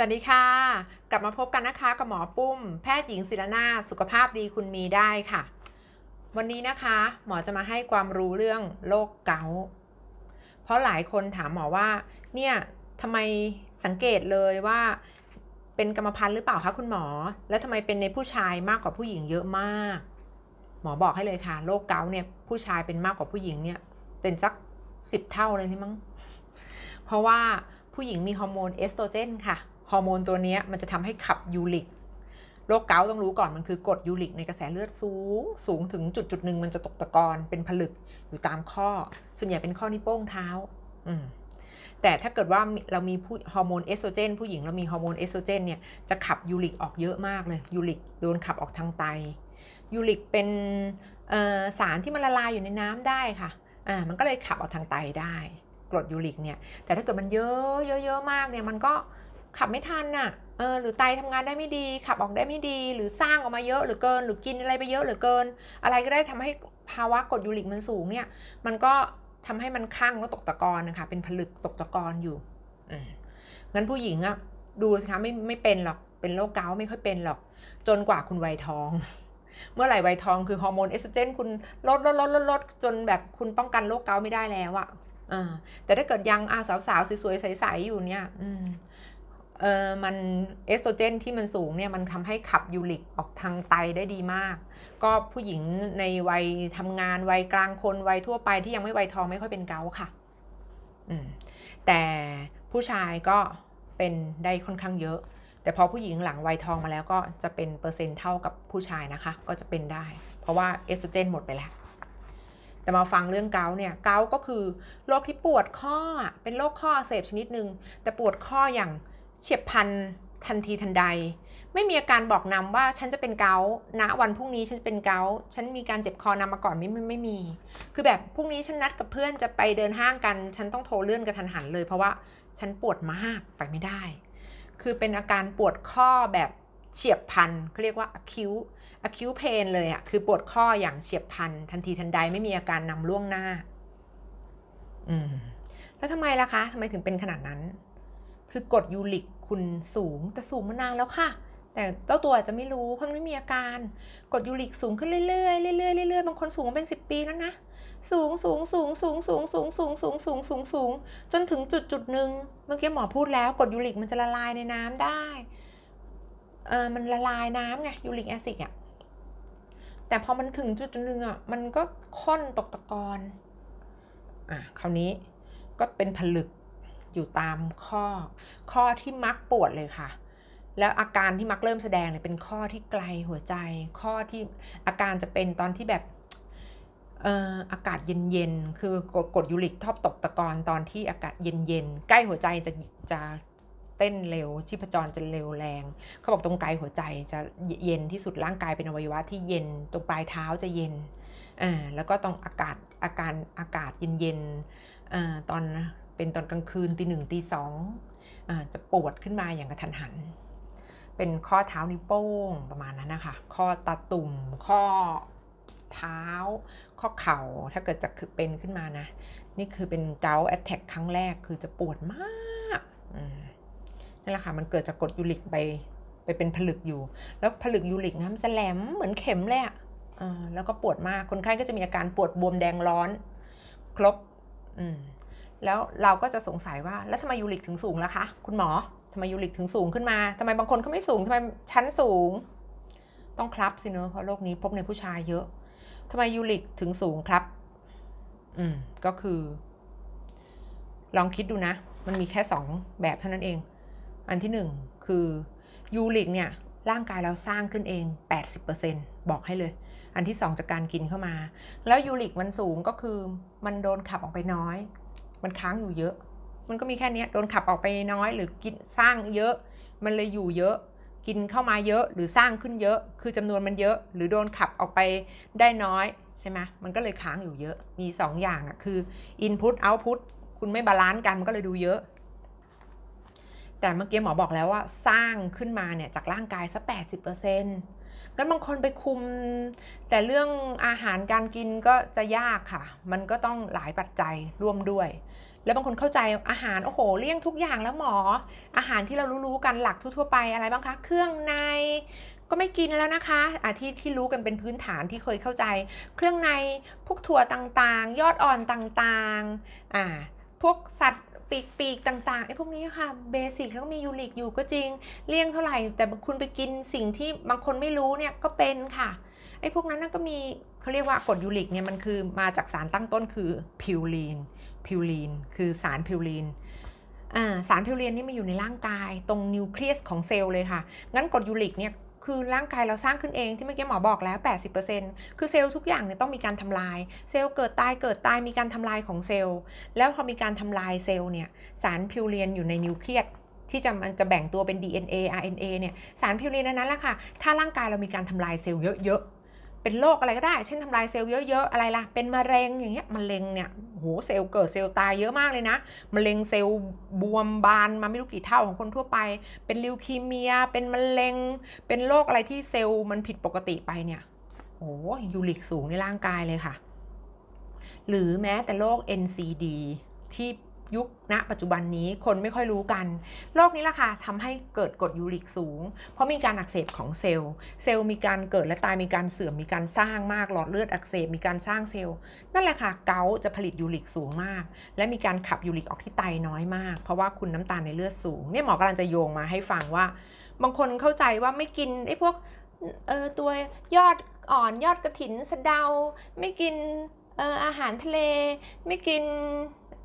สวัสดีค่ะ กลับมาพบกันนะคะกับหมอปุ้ม แพทย์หญิงศิรนาสุขภาพดีคุณมีได้ค่ะ วันนี้นะคะ หมอจะมาให้ความรู้เรื่องโรคเกาต์เพราะหลายคนถามหมอว่า เนี่ยทำไมสังเกตเลยว่า เป็นกรรมพันธุ์หรือเปล่าคะคุณหมอ แล้วทำไมเป็นในผู้ชายมากกว่าผู้หญิงเยอะมาก หมอบอกให้เลยค่ะโรคเกาต์เนี่ยผู้ชายเป็นมากกว่าผู้หญิงเนี่ยเป็นสักสิบเท่าเลยนี่มั้งเพราะว่าผู้หญิงมีฮอร์โมนเอสโตรเจนค่ะ ฮอร์โมนตัวนี้มันจะทำให้ขับยูริกโรคเกาต์ต้องรู้ก่อนมันคือกรดยูริกในกระแสเลือดสูง สูงถึงจุดจุดหนึ่งมันจะตกตะกอนเป็นผลึกอยู่ตามข้อ ส่วนใหญ่เป็นข้อนิ้วโป้งเท้า อืมแต่ถ้าเกิดว่าเรามีฮอร์โมนเอสโตรเจนผู้หญิงเรามีฮอร์โมนเอสโตรเจนเนี่ยจะขับยูริกออกเยอะมากเลยยูริกโดนขับออกทางไตยูริกเป็นสารที่มันละลายอยู่ในน้ำได้ค่ะอ่ามันก็เลยขับออกทางไตได้ กรดยูริกเนี่ยแต่ถ้าเกิดมันเยอะเยอะเยอะมากเนี่ยมันก็ ขับไม่ทันน่ะเออหรือไตทำงานได้ไม่ดี ขับออกได้ไม่ดี หรือสร้างออกมาเยอะหรือเกิน หรือกินอะไรไปเยอะหรือเกิน อะไรก็ได้ทำให้ภาวะกรดยูริกมันสูงเนี่ย มันก็ทำให้มันข้างแล้วตกตะกอนนะคะ เป็นผลึกตกตะกอนอยู่อืมงั้นผู้หญิงอะดูสิคะไม่ไม่เป็นหรอก เป็นโรคเกาต์ไม่ค่อยเป็นหรอก จนกว่าคุณวัยทอง เมื่อไหร่วัยทองคือฮอร์โมนเอสโตรเจนคุณลดลดลดลดลดจนแบบคุณป้องกันโรคเกาต์ไม่ได้แล้วอะอ่าแต่ถ้าเกิดยังอาสาวๆสวยๆใสๆอยู่เนี่ย อืม เออมันเอสโตรเจนที่มันสูงเนี่ยมันทำให้ขับยูริกออกทางไตได้ดีมาก ก็ผู้หญิงในวัยทำงานวัยกลางคนวัยทั่วไปที่ยังไม่วัยทองไม่ค่อยเป็นเกาค่ะอืมแต่ผู้ชายก็เป็นได้ค่อนข้างเยอะ แต่พอผู้หญิงหลังวัยทองมาแล้วก็จะเป็นเปอร์เซ็นต์เท่ากับผู้ชายนะคะ ก็จะเป็นได้ เพราะว่าเอสโตรเจนหมดไปแล้วแต่มาฟังเรื่องเกาเนี่ยเกาก็คือโรคที่ปวดข้อเป็นโรคข้อเสพชนิดหนึ่งแต่ปวดข้ออย่าง เฉียบพลันทันทีทันใด ไม่มีอาการบอกนำว่าฉันจะเป็นเกาต์ณวันพรุ่งนี้ฉันจะเป็นเกาต์ฉันมีการเจ็บคอนำมาก่อนไม่ไม่ไม่มี คือแบบพรุ่งนี้ฉันนัดกับเพื่อนจะไปเดินห้างกัน ฉันต้องโทรเลื่อนกระทันหันเลย เพราะว่าฉันปวดมากไปไม่ได้ คือเป็นอาการปวดข้อแบบเฉียบพลันเขาเรียกว่า acute acute pain เลยอะคือปวดข้ออย่างเฉียบพลันทันทีทันใดไม่มีอาการนำล่วงหน้า อืม แล้วทำไมล่ะคะทำไมถึงเป็นขนาดนั้น คือกรดยูริกคุณสูงแต่สูงมานานแล้วค่ะ แต่เจ้าตัวอาจจะไม่รู้เพราะไม่มีอาการกรดยูริกสูงขึ้นเรื่อยๆเรื่อยๆเรื่อยๆบางคนสูงมาเป็นสิบปีแล้วนะสูงสูงสูงสูงสูงสูงสูงสูงสูงสูงสูงจนถึงจุดจุดหนึ่งเมื่อกี้หมอพูดแล้วกรดยูริกมันจะละลายในน้ำได้เออมันละลายน้ำไงยูริกแอซิดอะแต่พอมันถึงจุดหนึ่งอะมันก็ข้นตกตะกอนอะคราวนี้ก็เป็นผลึก อยู่ตามข้อ ข้อที่มักปวดเลยค่ะ แล้วอาการที่มักเริ่มแสดงเนี่ยเป็นข้อที่ไกลหัวใจ ข้อที่อาการจะเป็นตอนที่แบบเอ่ออากาศเย็นๆ คือกดกดยูริกทอบตกตะกอนตอนที่อากาศเย็นๆ ใกล้หัวใจจะจะเต้นเร็วชีพจรจะเร็วแรง เขาบอกตรงไกลหัวใจจะเย็นที่สุดร่างกายเป็นอวัยวะที่เย็นตรงปลายเท้าจะเย็นอ่าแล้วก็ตรงอากาศอาการอากาศเย็นๆอ่าตอน เป็นตอนกลางคืนตีหนึ่งตีสองจะปวดขึ้นมาอย่างกระทันหัน เป็นข้อเท้านิ้วโป้งประมาณนั้นนะคะ ข้อตาตุ่ม ข้อเท้า ข้อเข่า ถ้าเกิดจะคือเป็นขึ้นมานะ นี่คือเป็นเกาแอตแทกครั้งแรกคือจะปวดมากนั่นแหละค่ะ มันเกิดจากกดยูริกไปไปเป็นผลึกอยู่ แล้วผลึกยูริกนะมันจะแหลมเหมือนเข็มเลยอะอ่าแล้วก็ปวดมาก คนไข้ก็จะมีอาการปวดบวมแดงร้อน ครบ อืม แล้วเราก็จะสงสัยว่าแล้วทำไมยูริกถึงสูงล่ะคะ คุณหมอทำไมยูริกถึงสูงขึ้นมาทำไมบางคนเขาไม่สูงทำไมชั้นสูง ต้องครับสิเนอะเพราะโรคนี้พบในผู้ชายเยอะทำไมยูริกถึงสูงครับ อืมก็คือ ลองคิดดูนะ มันมีแค่สองแบบเท่านั้นเอง อันที่หนึ่งคือยูริกเนี่ยร่างกายเราสร้างขึ้นเอง 80%บอกให้เลย อันที่สองจากการกินเข้ามา แล้วยูริกมันสูงก็คือมันโดนขับออกไปน้อย มันค้างอยู่เยอะ มันก็มีแค่นี้โดนขับออกไปน้อยหรือกินสร้างเยอะ มันเลยอยู่เยอะ กินเข้ามาเยอะหรือสร้างขึ้นเยอะ คือจำนวนมันเยอะ หรือโดนขับออกไปได้น้อยใช่ไหมมันก็เลยค้างอยู่เยอะ มีสองอย่างอะคือ input output คุณไม่บาลานซ์กันมันก็เลยดูเยอะ แต่เมื่อกี้หมอบอกแล้วว่าสร้างขึ้นมาเนี่ยจากร่างกายสักแปดสิบเปอร์เซ็นต์ งั้นบางคนไปคุม แต่เรื่องอาหารการกินก็จะยากค่ะ มันก็ต้องหลายปัจจัยร่วมด้วย แล้วบางคนเข้าใจอาหารโอ้โหเลี่ยงทุกอย่างแล้วหมอ อาหารที่เรารู้ๆกันหลักทั่วๆไปอะไรบ้างคะ เครื่องในก็ไม่กินแล้วนะคะอะที่ที่รู้กันเป็นพื้นฐานที่เคยเข้าใจ เครื่องในพวกถั่วต่างๆ ยอดอ่อนต่างๆอ่าพวกสัตว์ ปีกปีกต่างๆไอ้พวกนี้ค่ะเบสิกแล้วก็มียูริกอยู่ก็จริง เลี่ยงเท่าไหร่ แต่คุณไปกินสิ่งที่บางคนไม่รู้เนี่ยก็เป็นค่ะไอ้พวกนั้นนะก็มีเขาเรียกว่ากรดยูริกเนี่ยมันคือมาจากสารตั้งต้นคือพิวรีนพิวรีนคือสารพิวรีนสารพิวรีนนี่มาอยู่ในร่างกายตรงนิวเคลียสของเซลล์เลยค่ะ งั้นกรดยูริกเนี่ย คือร่างกายเราสร้างขึ้นเองที่เมื่อกี้หมอบอกแล้ว 80%คือเซลล์ทุกอย่างเนี่ยต้องมีการทำลาย เซลล์เกิดตายเกิดตายมีการทำลายของเซลล์ แล้วพอมีการทำลายเซลล์เนี่ยสารพิวเรียนอยู่ในนิวเคลียสที่จะมันจะแบ่งตัวเป็น DNA RNA เนี่ยสารพิวเรียนนั้นแหละค่ะ ถ้าร่างกายเรามีการทำลายเซลล์เยอะๆ เป็นโรคอะไรก็ได้ เช่นทำลายเซลล์เยอะๆ อะไรล่ะ เป็นมะเร็งอย่างเงี้ย มะเร็งเนี่ยโหเซลล์เกิดเซลล์ตายเยอะมากเลยนะ มะเร็งเซลล์บวมบานมาไม่รู้กี่เท่าของคนทั่วไป เป็นลิวคีเมีย เป็นมะเร็ง เป็นโรคอะไรที่เซลล์มันผิดปกติไปเนี่ยโอ้ยูริกสูงในร่างกายเลยค่ะ หรือแม้แต่โรค NCD ที่ ยุคณปัจจุบันนี้คนไม่ค่อยรู้กัน โรคนี้ล่ะค่ะทำให้เกิดกรดยูริกสูง เพราะมีการอักเสบของเซลล์ เซลล์มีการเกิดและตายมีการเสื่อมมีการสร้างมากหลอดเลือดอักเสบมีการสร้างเซลล์ นั่นแหละค่ะ เกาจะผลิตยูริกสูงมาก และมีการขับยูริกออกที่ไตน้อยมาก เพราะว่าคุณน้ำตาลในเลือดสูงเนี่ยหมอกำลังจะโยงมาให้ฟังว่า บางคนเข้าใจว่าไม่กินไอ้พวกเออตัวยอดอ่อนยอดกระถินสะเดา ไม่กินอาหารทะเล ไม่กิน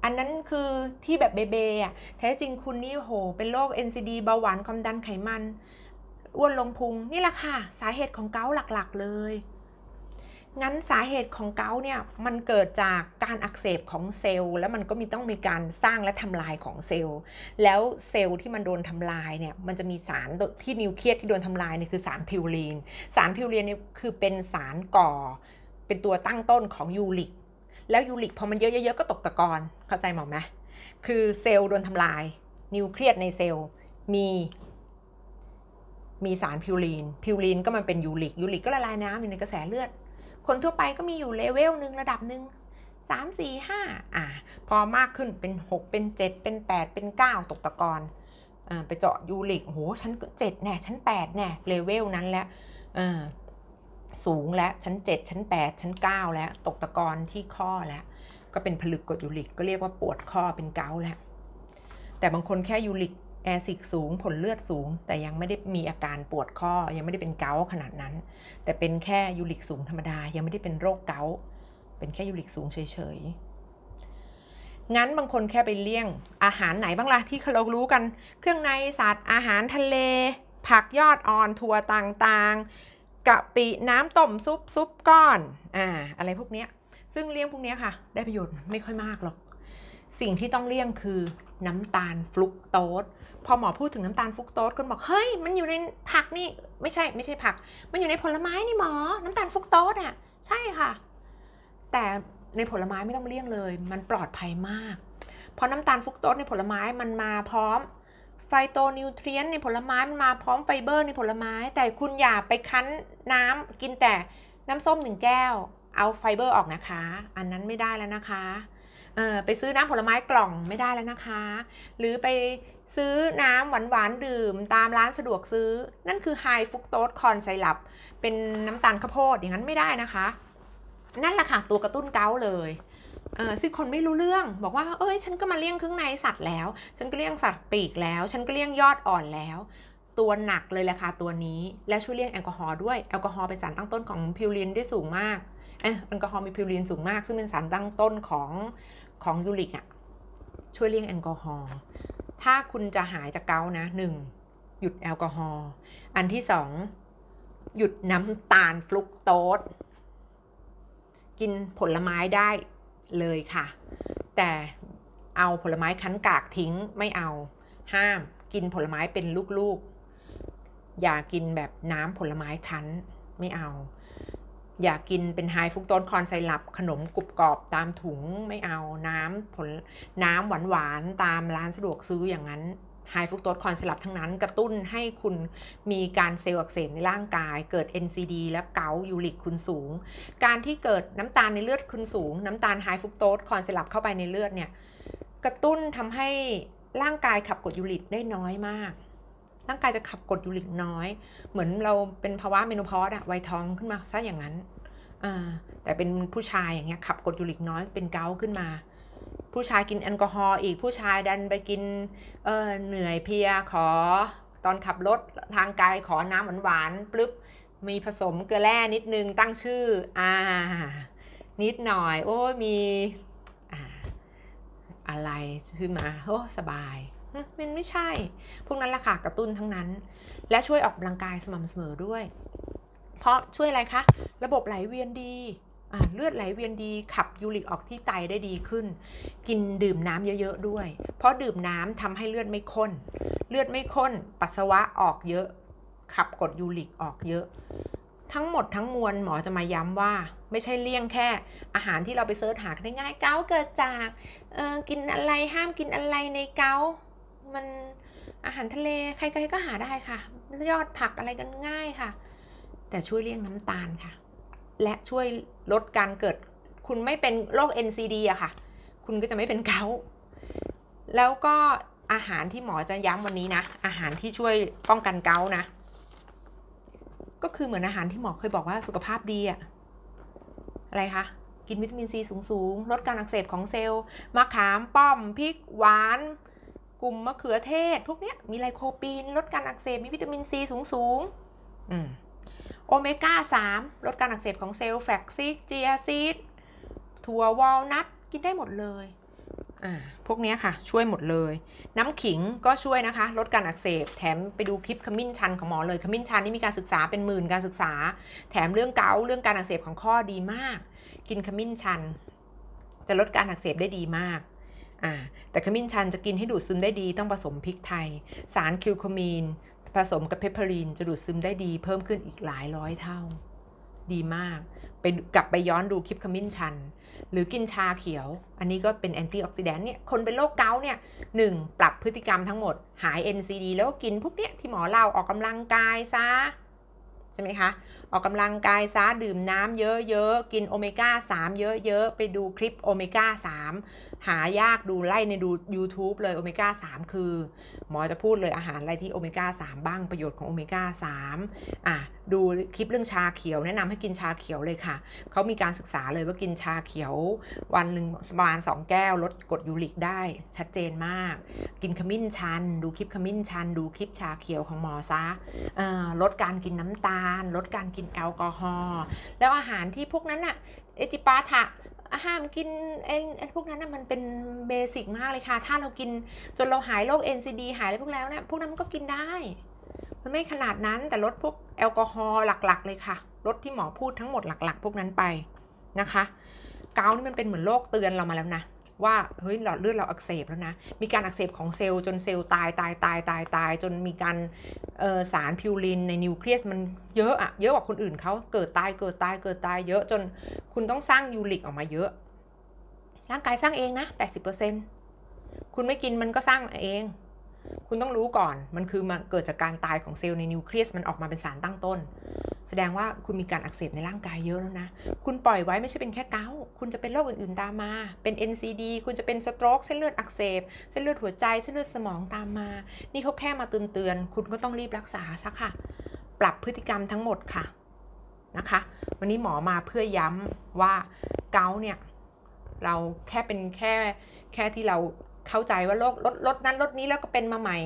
อันนั้นคือที่แบบเบเบอะแท้จริงคุณนี่โห เป็นโรค NCD เบาหวานความดันไขมันอ้วนลงพุงนี่แหละค่ะ สาเหตุของเกาต์หลักๆ เลย งั้นสาเหตุของเกาต์เนี่ยมันเกิดจากการอักเสบของเซลล์แล้วมันก็มีต้องมีการสร้างและทำลายของเซลล์ แล้วเซลล์ที่มันโดนทำลายเนี่ยมันจะมีสารที่นิวเคลียสที่โดนทำลายเนี่ยคือสารพิวรีน สารพิวรีนเนี่ยคือเป็นสารก่อ เป็นตัวตั้งต้นของยูริก แล้วยูริกพอมันเยอะๆก็ตกตะกอนเข้าใจหมอไหมคือเซลล์โดนทำลาย นิวเคลียสในเซลล์มี มีสารพิวรีน พิวรีนก็มันเป็นยูริกยูริกก็ละลายน้ำอยู่ในกระแสเลือด คนทั่วไปก็มีอยู่เลเวลหนึ่งระดับหนึ่งสามสี่ห้าอ่าพอมากขึ้นเป็นหกเป็นเจ็ดเป็นแปดเป็นเก้าตกตะกอนอ่าไปเจาะยูริกโหชั้นเจ็ดแน่ชั้นแปดแน่เลเวลนั้นแล้วอ่า สูงแล้วชั้นเจ็ดชั้นแปดชั้นเก้าแล้ว ตกตะกอนที่ข้อแล้ว ก็เป็นผลึกกรดยูริกก็เรียกว่าปวดข้อเป็นเกาแล้ว แต่บางคนแค่ยูริกแอซิดสูงผลเลือดสูง แต่ยังไม่ได้มีอาการปวดข้อยังไม่ได้เป็นเกาขนาดนั้น แต่เป็นแค่ยูริกสูงธรรมดายังไม่ได้เป็นโรคเกาต์เป็นแค่ยูริกสูงเฉยๆ งั้นบางคนแค่ไปเลี่ยงอาหารไหนบ้างล่ะที่เรารู้กัน เครื่องในสัตว์อาหารทะเล ผักยอดอ่อนถั่วต่างๆ กะปิน้ำต้มซุปซุปก้อนอ่าอะไรพวกเนี้ยซึ่งเลี่ยงพวกเนี้ยค่ะ ได้ประโยชน์ไม่ค่อยมากหรอก สิ่งที่ต้องเลี่ยงคือน้ำตาลฟลุกโตสพอหมอพูดถึงน้ำตาลฟลุกโตสคนบอกเฮ้ยมันอยู่ในผักนี่ไม่ใช่ไม่ใช่ผัก มันอยู่ในผลไม้นี่หมอ น้ำตาลฟลุกโตสอะใช่ค่ะ แต่ในผลไม้ไม่ต้องเลี่ยงเลย มันปลอดภัยมาก เพราะน้ำตาลฟลุกโตสในผลไม้มันมาพร้อม ไฟโตนิวเทรียนในผลไม้มันมาพร้อมไฟเบอร์ในผลไม้ แต่คุณอย่าไปคั้นน้ำกินแต่น้ำส้มหนึ่งแก้ว เอาไฟเบอร์ออกนะคะ อันนั้นไม่ได้แล้วนะคะเออไปซื้อน้ำผลไม้กล่องไม่ได้แล้วนะคะ หรือไปซื้อน้ำหวานๆดื่มตามร้านสะดวกซื้อ นั่นคือไฮฟุกโตสคอนไซรัปเป็นน้ำตาลข้าวโพดอย่างนั้นไม่ได้นะคะ นั่นแหละค่ะตัวกระตุ้นเกาเลย เออซึ่งคนไม่รู้เรื่องบอกว่าเอ้ยฉันก็มาเลี้ยงเครื่องในสัตว์แล้ว ฉันก็เลี้ยงสัตว์ปีกแล้ว ฉันก็เลี้ยงยอดอ่อนแล้ว ตัวหนักเลยแหละค่ะตัวนี้และช่วยเลี้ยงแอลกอฮอล์ด้วยแอลกอฮอล์เป็นสารตั้งต้นของพิวรีนได้สูงมากเออแอลกอฮอล์มีพิวรีนสูงมาก ซึ่งเป็นสารตั้งต้นของของยูริกอะช่วยเลี้ยงแอลกอฮอล์ถ้าคุณจะหายจากเกาต์นะหนึ่งหยุดแอลกอฮอล์อันที่สองหยุดน้ำตาลฟลุกโตสกินผลไม้ได้ เลยค่ะ แต่เอาผลไม้คั้นกากทิ้งไม่เอา ห้ามกินผลไม้เป็นลูกๆ อย่ากินแบบน้ำผลไม้คั้นไม่เอา อย่ากินเป็นไฮฟุกโตนคอนไซรัปขนมกรุบกรอบตามถุงไม่เอาน้ำผลน้ำหวานๆตามร้านสะดวกซื้ออย่างนั้น ไฮฟรุกโตสคอนไซรัปทั้งนั้น กระตุ้นให้คุณมีการเซลล์อักเสบในร่างกาย เกิด NCD และเกาต์ยูริกคุณสูง การที่เกิดน้ำตาลในเลือดคุณสูง น้ำตาลไฮฟรุกโตสคอนไซรัปเข้าไปในเลือดเนี่ยกระตุ้นทำให้ร่างกายขับกรดยูริกได้น้อยมาก ร่างกายจะขับกรดยูริกน้อย เหมือนเราเป็นภาวะเมโนพอสอะวัยทองขึ้นมาซะอย่างนั้นแต่เป็นผู้ชายอย่างเงี้ยขับกรดยูริกน้อยเป็นเกาต์ขึ้นมา ผู้ชายกินแอลกอฮอล์อีกผู้ชายดันไปกินเออเหนื่อยเพียขอ ตอนขับรถทางไกลขอน้ำหวานๆปลึบมีผสมเกลือแร่นิดนึงตั้งชื่ออ่านิดหน่อย โอ้มีอะไรขึ้นมาโอ้สบายมันไม่ใช่ พวกนั้นแหละค่ะกระตุ้นทั้งนั้น และช่วยออกกำลังกายสม่ำเสมอด้วย เพราะช่วยอะไรคะ ระบบไหลเวียนดี เลือดไหลเวียนดีขับยูริกออกที่ไตได้ดีขึ้น กินดื่มน้ำเยอะๆด้วย เพราะดื่มน้ำทำให้เลือดไม่ข้น เลือดไม่ข้น ปัสสาวะออกเยอะ ขับกรดยูริกออกเยอะ ทั้งหมดทั้งมวลหมอจะมาย้ำว่า ไม่ใช่เลี่ยงแค่ อาหารที่เราไปเสิร์ชหาได้ง่ายเกาเกิดจากกินอะไรห้ามกินอะไรในเกามันอาหารทะเลใครๆก็หาได้ค่ะ ยอดผักอะไรกันง่ายค่ะ แต่ช่วยเลี่ยงน้ำตาลค่ะ และช่วยลดการเกิด คุณไม่เป็นโรค NCD อะค่ะ คุณก็จะไม่เป็นเกาแล้วก็อาหารที่หมอจะย้ำวันนี้นะ อาหารที่ช่วยป้องกันเกานะ ก็คือเหมือนอาหารที่หมอเคยบอกว่าสุขภาพดีอะอะไรคะกินวิตามินซีสูงๆ ลดการอักเสบของเซลล์มะขามป้อมพริกหวาน กลุ่มมะเขือเทศ พวกเนี้ยมีไลโคปีน ลดการอักเสบมีวิตามินซีสูงๆอืม เมก้า 3 ลดการอักเสบของเซลล์แฟลกซิกเจียซีดถั่ววอลนัทกินได้หมดเลยอ่าพวกนี้ค่ะ ช่วยหมดเลย น้ำขิงก็ช่วยนะคะ ลดการอักเสบ แถมไปดูคลิปขมิ้นชันของหมอเลยขมิ้นชันนี่มีการศึกษาเป็นหมื่นการศึกษา แถมเรื่องเกาเรื่องการอักเสบของข้อดีมาก กินขมิ้นชัน จะลดการอักเสบได้ดีมากอ่าแต่ขมิ้นชันจะกินให้ดูดซึมได้ดีต้องผสมพริกไทย สารคิวคามีน ผสมกับเพปเปอรินจะดูดซึมได้ดีเพิ่มขึ้นอีกหลายร้อยเท่า ดีมากไปกลับไปย้อนดูคลิปขมิ้นชัน หรือกินชาเขียว อันนี้ก็เป็นแอนตี้ออกซิแดนต์เนี่ยคนเป็นโรคเกาต์เนี่ยหนึ่งปรับพฤติกรรมทั้งหมดหาย NCD แล้วก็กินพวกเนี้ยที่หมอเล่าออกกำลังกายซะใช่ไหมคะ ออกกำลังกายซะดื่มน้ำเยอะๆ กินโอเมก้า 3 เยอะๆ ไปดูคลิปโอเมก้า 3 หายากดูไล่ในดู YouTube เลยโอเมก้า 3 คือ หมอจะพูดเลยอาหารอะไรที่โอเมก้า 3 บ้างประโยชน์ของโอเมก้า 3 อะดูคลิปเรื่องชาเขียว แนะนำให้กินชาเขียวเลยค่ะ เขามีการศึกษาเลยว่ากินชาเขียว วันหนึ่งประมาณ2แก้วลดกรดยูริกได้ชัดเจนมาก กินขมิ้นชัน ดูคลิปขมิ้นชัน ดูคลิปชาเขียวของหมอซะเอ่อลดการกินน้ำตาล ลดการกินแอลกอฮอล์แล้วอาหารที่พวกนั้นอะเอจิปาถะห้ามกินไอ้พวกนั้นน่ะมันเป็นเบสิกมากเลยค่ะ ถ้าเรากินจนเราหายโรค NCD หายอะไรพวกแล้วเนี่ยพวกนั้นมันก็กินได้ มันไม่ขนาดนั้นแต่ลดพวกแอลกอฮอล์หลักๆ เลยค่ะลดที่หมอพูดทั้งหมดหลัก ๆ พวกนั้นไปนะคะ เกาต์นี่มันเป็นเหมือนโรคเตือนเรามาแล้วนะว่าเฮ้ยหลอดเลือดเราอักเสบแล้วนะ มีการอักเสบของเซลล์จนเซลล์ตายตายตายตายตาย จนมีการสารพิวรินในนิวเคลียสมันเยอะอะเยอะกว่าคนอื่นเขาเกิดตายเกิดตายเกิดตายเยอะจนคุณต้องสร้างยูริกออกมาเยอะ ร่างกายสร้างเองนะ 80%คุณไม่กินมันก็สร้างเอง คุณต้องรู้ก่อนมันคือมันเกิดจากการตายของเซลล์ในนิวเคลียสมันออกมาเป็นสารตั้งต้น แสดงว่าคุณมีการอักเสบในร่างกายเยอะแล้วนะ คุณปล่อยไว้ไม่ใช่เป็นแค่เกาคุณจะเป็นโรคอื่นๆตามมา เป็น NCD คุณจะเป็นสโตรกเส้นเลือดอักเสบ เส้นเลือดหัวใจเส้นเลือดสมองตามมา นี่เขาแค่มาเตือนๆคุณก็ต้องรีบรักษาซะค่ะ ปรับพฤติกรรมทั้งหมดค่ะนะคะ วันนี้หมอมาเพื่อย้ำว่าเกาเนี่ยเราแค่เป็นแค่แค่ที่เรา เข้าใจว่าโรคลดลดนั้นลดนี้แล้วก็เป็นมาใหม่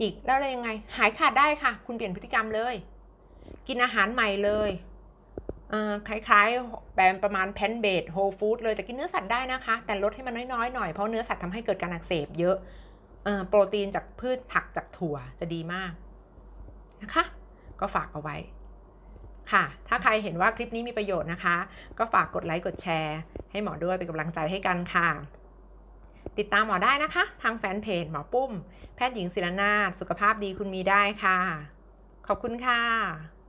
อีกแล้วอะไรยังไง หายขาดได้ค่ะ คุณเปลี่ยนพฤติกรรมเลย กินอาหารใหม่เลยคล้ายๆแบบประมาณแพนเบดโฮลฟู้ดเลยแต่กินเนื้อสัตว์ได้นะคะ แต่ลดให้มันน้อยๆหน่อยเพราะเนื้อสัตว์ทำให้เกิดการอักเสบเยอะโปรตีนจากพืชผักจากถั่วจะดีมากนะคะ ก็ฝากเอาไว้ค่ะ ถ้าใครเห็นว่าคลิปนี้มีประโยชน์นะคะ ก็ฝากกดไลค์กดแชร์ ให้หมอด้วยเป็นกำลังใจให้กันค่ะ ติดตามหมอได้นะคะ ทางแฟนเพจหมอปุ้ม แพทย์หญิงศิรนาถสุขภาพดีคุณมีได้ค่ะ ขอบคุณค่ะ